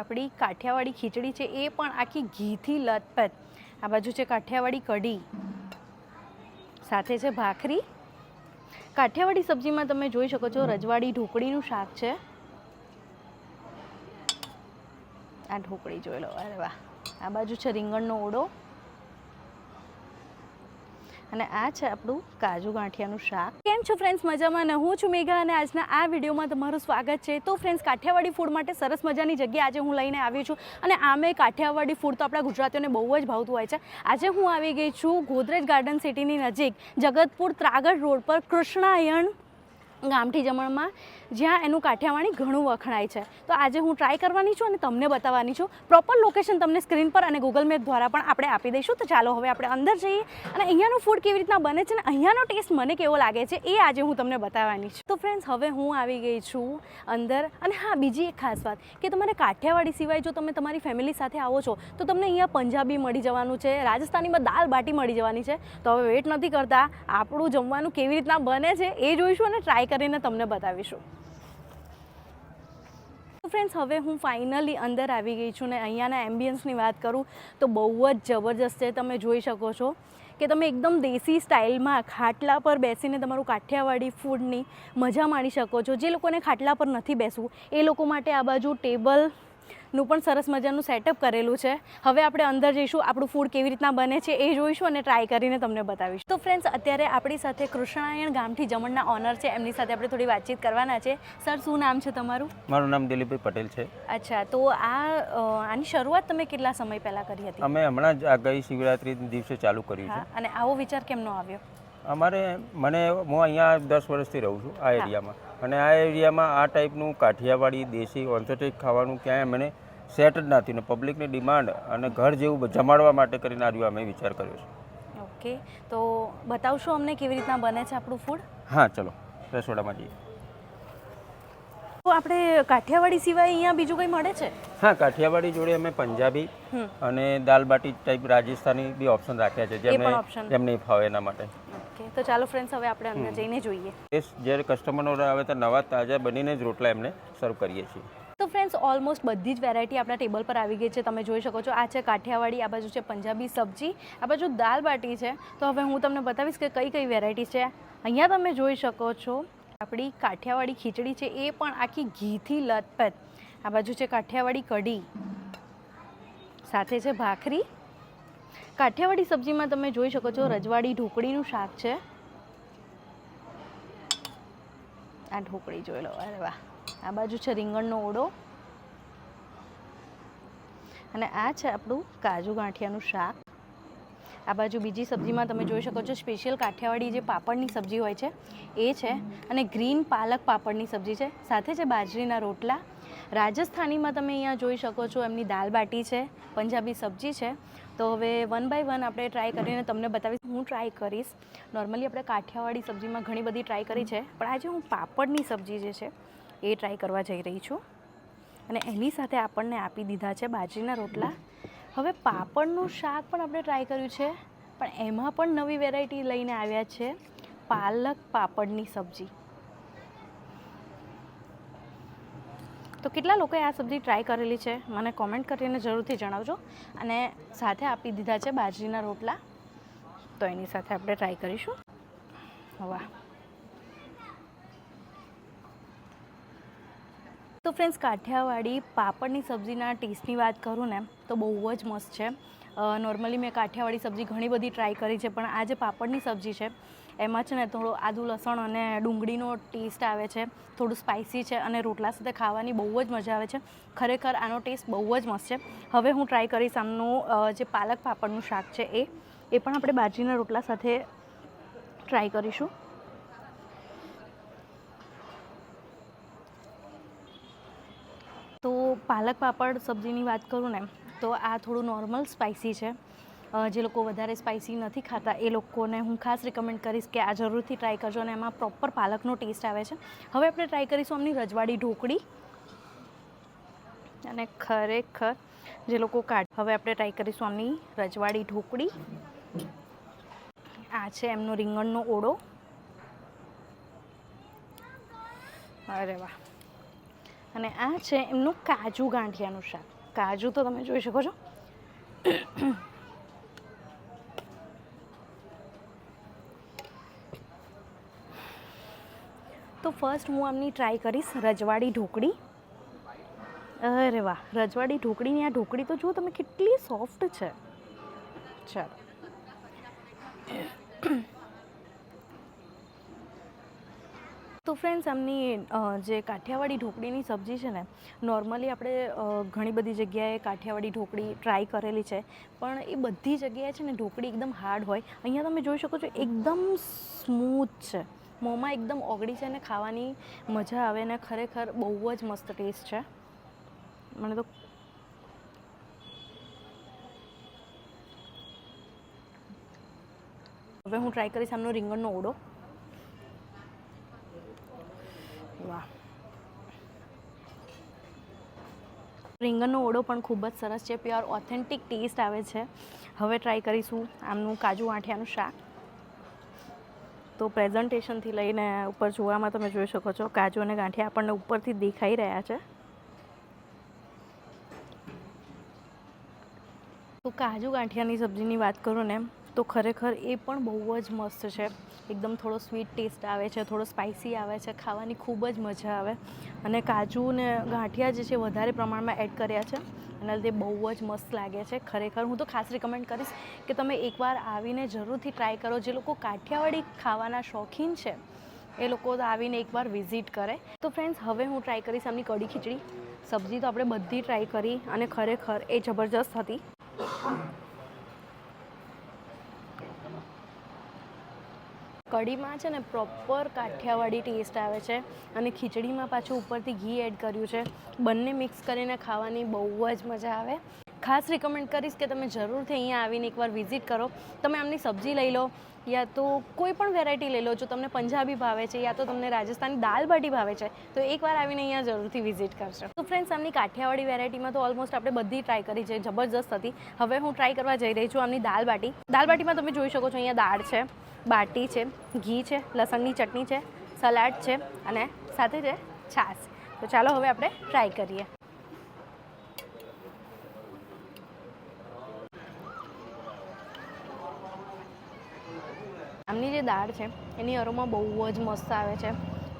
આપણી કાઠિયાવાડી ખીચડી છે એ પણ આખી ઘીથી લથપથ. આ બાજુ છે કાઠિયાવાડી કઢી, સાથે છે ભાખરી. કાઠિયાવાડી સબ્જીમાં તમે જોઈ શકો છો રજવાડી ઢોકળીનું શાક છે. આ ઢોકળી જોઈ લો, અરે વાહ. આ બાજુ છે રીંગણનો ઓળો. અને આ છે આપણું કાજુ ગાંઠિયાનું શાક. કેમ છો ફ્રેન્ડ્સ મજામાં ને હું છું મેઘા અને આજના આ વિડીયોમાં તમારું સ્વાગત છે. તો ફ્રેન્ડ્સ કાઠિયાવાડી ફૂડ માટે સરસ મજાની જગ્યા આજે હું લઈને આવી છું. અને આમે કાઠિયાવાડી ફૂડ તો આપણા ગુજરાતીઓને બહુ જ ભાવતું હોય છે. આજે હું આવી ગઈ છું ગોદરેજ ગાર્ડન સિટીની નજીક, જગતપુર ત્રાગડ રોડ પર કૃષ્ણાયણ ગામઠી જમણમાં જ્યાં એનું કાઠિયાવાડી ઘણું વખણાય છે. તો આજે હું ટ્રાય કરવાની છું અને તમને બતાવવાની છું. પ્રોપર લોકેશન તમને સ્ક્રીન પર અને ગૂગલ મેપ દ્વારા પણ આપણે આપી દઈશું. તો ચાલો હવે આપણે અંદર જઈએ અને અહીંયાનું ફૂડ કેવી રીતના બને છે અને અહીંયાનો ટેસ્ટ મને કેવો લાગે છે એ આજે હું તમને બતાવવાની છું. તો ફ્રેન્ડ્સ હવે હું આવી ગઈ છું અંદર. અને હા, બીજી એક ખાસ વાત કે તમારે કાઠિયાવાડી સિવાય જો તમે તમારી ફેમિલી સાથે આવો છો, તો તમને અહીંયા પંજાબી મળી જવાનું છે, રાજસ્થાનીમાં દાલ બાટી મળી જવાની છે. તો હવે વેટ નથી કરતા. આપણું જમવાનું કેવી રીતના બને છે એ જોઈશું અને ટ્રાય કરીને તમને બતાવીશું. ફ્રેન્ડ્સ હવે હું ફાઇનલી અંદર આવી ગઈ છું ને અહીંયાના એમ્બિયન્સની વાત કરું, તો બહુ જ જબરજસ્ત છે. તમે જોઈ શકો છો કે તમે એકદમ દેશી સ્ટાઇલમાં ખાટલા પર બેસીને તમારું કાઠિયાવાડી ફૂડની મજા માણી શકો છો. જે લોકોને ખાટલા પર નથી બેસવું, એ લોકો માટે આ બાજુ ટેબલનું પણ સરસ મજાનું સેટઅપ કરેલું છે. હવે આપણે અંદર જઈશું આપણું ફૂડ કેવી રીતના બને છે એ જોઈશું અને ટ્રાય કરીને તમને બતાવીશું. તો ફ્રેન્ડ્સ અત્યારે આપણી સાથે કૃષ્ણાયણ ગામથી જમણના ઓનર છે એમની સાથે આપણે થોડી વાતચીત કરવાના છે. સર શું નામ છે તમારું? મારું નામ દિલીપભાઈ પટેલ છે. અચ્છા તો આ આની શરૂઆત તમે કેટલા સમય પહેલા કરી હતી? અમે હમણાં જ આ ગઈ શિવરાત્રી દિવસે ચાલુ કર્યું છે. અને આવો વિચાર કેમનો આવ્યો? અમારે મને હું અહીંયા દસ વર્ષથી રહું છું આ એરિયામાં. અને આ એરિયામાં આ ટાઈપનું કાઠિયાવાડી દેશી ઓથેન્ટિક ખાવાનું ક્યાંય મને સેટ જ નથી ને પબ્લિકની ડિમાન્ડ અને ઘર જેવું જમાડવા માટે કરીને આ અમે વિચાર કર્યો છે. ઓકે તો બતાવશો અમને કેવી રીતના બને છે આપણું ફૂડ હા ચલો રસોડામાં જઈએ. તો આપણે કાઠિયાવાડી સિવાય અહીંયા બીજું કંઈ મળે છે? હા કાઠિયાવાડી જોડે અમે પંજાબી અને દાલ બાટી ટાઈપ રાજસ્થાની બી ઓપ્શન રાખ્યા છે જેમને. જેમને ફાવે એના માટે. ઓકે તો ચાલો ફ્રેન્ડ્સ હવે આપણે અંદર જઈને જોઈએ. એ જ્યારે કસ્ટમરનો ઓર્ડર આવે તો નવા તાજા બનીને જ રોટલા એમને સર્વ કરીએ છીએ. તો ફ્રેન્ડ્સ ઓલમોસ્ટ બધી જ વેરાયટી આપણા ટેબલ પર આવી ગઈ છે. તમે જોઈ શકો છો આ છે કાઠિયાવાડી આ બાજુ છે પંજાબી સબ્જી આ બાજુ દાલ બાટી છે. તો હવે હું તમને બતાવીશ કે કઈ કઈ વેરાયટી છે. અહીંયા તમે જોઈ શકો છો આપણી કાઠિયાવાડી ખીચડી છે એ પણ આખી ઘીથી લથપથ. આ બાજુ છે કાઠિયાવાડી કઢી. સાથે છે ભાખરી. કાઠિયાવાડી સબ્જીમાં તમે જોઈ શકો છો રજવાડી ઢોકળીનું શાક છે. આ ઢોકળી જોઈ લો, અરે વાહ. આ બાજુ છે રીંગણનો ઓળો. અને આ છે આપણું કાજુ ગાંઠિયાનું શાક. આ બાજુ બીજી સબ્જીમાં તમે જોઈ શકો છો સ્પેશિયલ કાઠિયાવાડી જે પાપડની સબ્જી હોય છે, એ છે. અને ગ્રીન પાલક પાપડની સબ્જી છે. સાથે છે બાજરીના રોટલા. રાજસ્થાનીમાં તમે અહીંયા જોઈ શકો છો, એમની દાલ બાટી છે, પંજાબી સબ્જી છે. તો હવે વન બાય વન આપણે ટ્રાય કરીને તમને બતાવીશ. હું ટ્રાય કરીશ. નોર્મલી આપણે કાઠિયાવાડી સબ્જીમાં ઘણી બધી ટ્રાય કરી છે, પણ આજે હું પાપડની સબ્જી જે છે, એ ટ્રાય કરવા જઈ રહી છું. અને એની સાથે આપણને આપી દીધા છે બાજરીના રોટલા. હવે પાપડનું શાક પણ આપણે ટ્રાય કર્યું છે, પણ એમાં પણ નવી વેરાયટી લઈને આવ્યા છે, પાલક પાપડની સબ્જી. તો કેટલા લોકોએ આ સબ્જી ટ્રાય કરેલી છે? મને કોમેન્ટ કરીને જરૂરથી જણાવજો. અને સાથે આપી દીધા છે બાજરીના રોટલા. તો એની સાથે આપણે ટ્રાય કરીશું. વાહ. તો ફ્રેન્ડ્સ કાઠિયાવાડી પાપડની સબ્જીના ટેસ્ટની વાત કરું ને, તો બહુ જ મસ્ત છે. નોર્મલી મેં કાઠિયાવાડી સબ્જી ઘણી બધી ટ્રાય કરી છે, પણ આ જે પાપડની સબ્જી છે એમાં છે ને થોડો આદુ, લસણ અને ડુંગળીનો ટેસ્ટ આવે છે. થોડું સ્પાઇસી છે અને રોટલા સાથે ખાવાની બહુ જ મજા આવે છે. ખરેખર આનો ટેસ્ટ બહુ જ મસ્ત છે. હવે હું ટ્રાય કરીશ આમનું જે પાલક પાપડનું શાક છે એ. એ પણ આપણે બાજરીના રોટલા સાથે ટ્રાય કરીશું. તો પાલક પાપડ સબ્જીની વાત કરું ને, તો આ થોડું નોર્મલ સ્પાઇસી છે. જે લોકો વધારે સ્પાઇસી નથી ખાતા, એ લોકોને હું ખાસ રિકમેન્ડ કરીશ કે આ જરૂરથી ટ્રાય કરજો અને એમાં પ્રોપર પાલકનો ટેસ્ટ આવે છે. હવે આપણે ટ્રાય કરીશું એમની રજવાડી ઢોકળી. અને ખરેખર જે લોકો કાઢ, હવે આપણે ટ્રાય કરીશું આમની રજવાડી ઢોકળી. આ છે એમનો રીંગણનો ઓળો. અરે વાહ. અને આ છે એમનું કાજુ ગાંઠિયાનું શાક. કાજુ તો તમે જોઈ શકો છો. તો ફર્સ્ટ હું આમની ટ્રાય કરીશ રજવાડી ઢોકળી. અરે વાહ, રજવાડી ઢોકળીની આ ઢોકળી તો જુઓ તમે કેટલી સોફ્ટ છે. ચાલો. તો ફ્રેન્ડ્સ આમની જે કાઠિયાવાડી ઢોકળીની સબ્જી છે ને નોર્મલી આપણે ઘણી બધી જગ્યાએ કાઠિયાવાડી ઢોકળી ટ્રાય કરેલી છે, પણ એ બધી જગ્યાએ છે ને ઢોકળી એકદમ હાર્ડ હોય. અહીંયા તમે જોઈ શકો છો, એકદમ સ્મૂથ છે. મોંમાં એકદમ ઓગળી છે અને ખાવાની મજા આવે ને ખરેખર બહુ જ મસ્ત ટેસ્ટ છે. મને તો હવે હું ટ્રાય કરીશ આમનો રીંગણનો ઓડો વાહ. રીંગણનો ઓળો પણ ખૂબ જ સરસ છે પ્યોર ઓથેન્ટિક ટેસ્ટ આવે છે. હવે ટ્રાય કરીશું આમનું કાજુ આંઠિયાનું શાક. તો પ્રેઝન્ટેશનથી લઈને ઉપર જોવામાં તમે જોઈ શકો છો, કાજુ અને ગાંઠિયા આપણને ઉપરથી દેખાઈ રહ્યા છે. તો કાજુ ગાંઠિયાની સબ્જીની વાત કરું ને તો ખરેખર એ પણ બહુ જ મસ્ત છે. એકદમ થોડો સ્વીટ ટેસ્ટ આવે છે, થોડો સ્પાઇસી આવે છે, ખાવાની ખૂબ જ મજા આવે. અને કાજુ ને ગાંઠિયા જે છે, વધારે પ્રમાણમાં એડ કર્યા છે. અને તે બહુ જ મસ્ત લાગે છે. ખરેખર હું તો ખાસ રિકમેન્ડ કરીશ કે તમે એકવાર આવીને જરૂરથી ટ્રાય કરો. જે લોકો કાઠિયાવાડી ખાવાના શોખીન છે, એ લોકો આવીને એકવાર વિઝિટ કરે. તો ફ્રેન્ડ્સ હવે હું ટ્રાય કરીશ એમની કઢી ખીચડી. સબ્જી તો આપણે બધી ટ્રાય કરી અને ખરેખર એ જબરજસ્ત હતી. કઢીમાં છે ને પ્રોપર કાઠિયાવાડી ટેસ્ટ આવે છે અને ખીચડીમાં પાછું ઉપરથી ઘી એડ કર્યું છે. બંને મિક્સ કરીને ખાવાની બહુ જ મજા આવે. ખાસ રિકમેન્ડ કરીશ કે તમે જરૂરથી અહીંયા આવીને એકવાર વિઝિટ કરો. તમે આમની સબ્જી લઈ લો, યા તો કોઈ પણ વેરાયટી લઈ લો, જો તમને પંજાબી ભાવે છે, યા તો તમને રાજસ્થાની દાલ બાટી ભાવે છે, તો એકવાર આવીને અહીંયા જરૂરથી વિઝિટ કરશો તો ફ્રેન્ડ્સ આમની કાઠિયાવાડી વેરાયટીમાં તો ઓલમોસ્ટ આપણે બધી ટ્રાય કરી છે, જબરજસ્ત હતી. હવે હું ટ્રાય કરવા જઈ રહી છું આમની દાલ બાટી. દાલ બાટીમાં તમે જોઈ શકો છો અહીંયા દાળ છે, બાટી છે, ઘી છે, લસણની ચટણી છે, સલાડ છે અને સાથે છે છાશ. તો ચાલો હવે આપણે ટ્રાય કરીએ આમની જે દાળ છે, એની અરોમા બહુ જ મસ્ત આવે છે.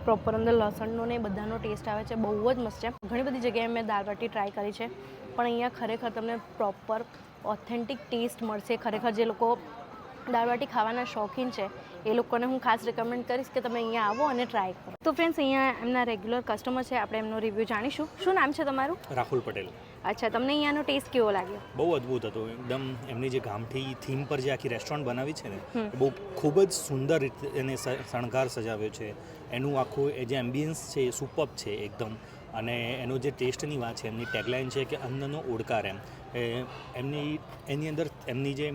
પ્રોપર અંદર લસણનો ને બધાનો ટેસ્ટ આવે છે, બહુ જ મસ્ત છે. ઘણી બધી જગ્યાએ મેં દાળ બાટી ટ્રાય કરી છે, પણ અહીંયા ખરેખર તમને પ્રોપર ઓથેન્ટિક ટેસ્ટ મળશે. ખરેખર જે લોકો દાળ બાટી ખાવાના શોખીન છે, એ લોકોને હું ખાસ રેકમેન્ડ કરીશ કે તમે અહીંયા આવો અને ટ્રાય કરો. તો ફ્રેન્ડ્સ અહીંયા એમના રેગ્યુલર કસ્ટમર છે, આપણે એમનો રિવ્યૂ જાણીશું. શું નામ છે તમારું? રાહુલ પટેલ. અચ્છા તમને અહીંયાનો ટેસ્ટ કેવો લાગ્યો? બહુ અદ્ભુત હતો. એકદમ એમની જે ગામઠી થીમ પર જે આખી રેસ્ટોરન્ટ બનાવી છે ને એ બહુ ખૂબ જ સુંદર રીતે એને શણગાર સજાવ્યો છે. એનું આખું એ જે એમ્બિયન્સ છે એ સુપઅપ છે એકદમ. અને એનો જે ટેસ્ટની વાત છે એમની ટેગલાઇન છે કે અન્નનો ઓડકાર એમ. એ એમની એની અંદર એમની જે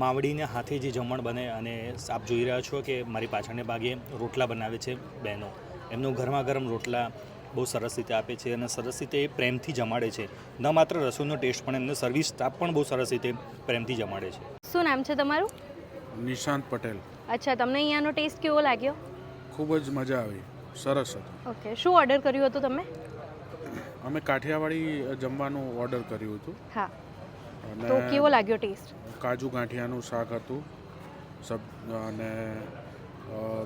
માવડીને હાથે જે જમણ બને અને આપ જોઈ રહ્યા છો કે મારી પાછળને ભાગે રોટલા બનાવે છે બહેનો. એમનો ગરમા ગરમ રોટલા બહુ સરસ રીતે આપે છે અને સરસ રીતે એ પ્રેમથી જમાડે છે. ન માત્ર રસોઈનો ટેસ્ટ પણ એમનો સર્વિસ સ્ટાફ પણ બહુ સરસ રીતે પ્રેમથી જમાડે છે. શું નામ છે તમારું? નિશાંત પટેલ. અચ્છા તમને અહીંયાનો ટેસ્ટ કેવો લાગ્યો? ખૂબ જ મજા આવી. સરસ હતું. ઓકે શું ઓર્ડર કર્યું હતું તમે? અમે કાઠિયાવાડી જમવાનું ઓર્ડર કર્યું હતું. હા. તો કેવો લાગ્યો ટેસ્ટ? કાજુ ગાંઠિયાનું શાક હતું સબ અને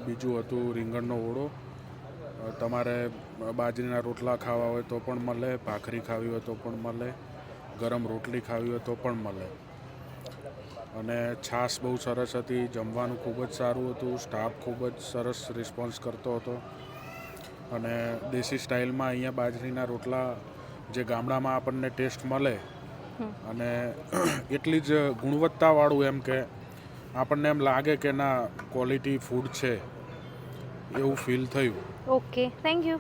બીજું હતું રીંગણનો ઓળો. તમારે બાજરીના રોટલા ખાવા હોય તો પણ મળે ભાખરી ખાવી હોય તો પણ મળે ગરમ રોટલી ખાવી હોય તો પણ મળે. અને છાશ બહુ સરસ હતી જમવાનું ખૂબ જ સારું હતું સ્ટાફ ખૂબ જ સરસ રિસ્પોન્સ કરતો હતો. અને દેશી સ્ટાઇલમાં અહીંયા બાજરીના રોટલા જે ગામડામાં આપણને ટેસ્ટ મળે અને એટલી જ ગુણવત્તાવાળું એમ કે આપણને એમ લાગે કે ના ક્વોલિટી ફૂડ છે. એવું ફીલ થયું. Okay thank you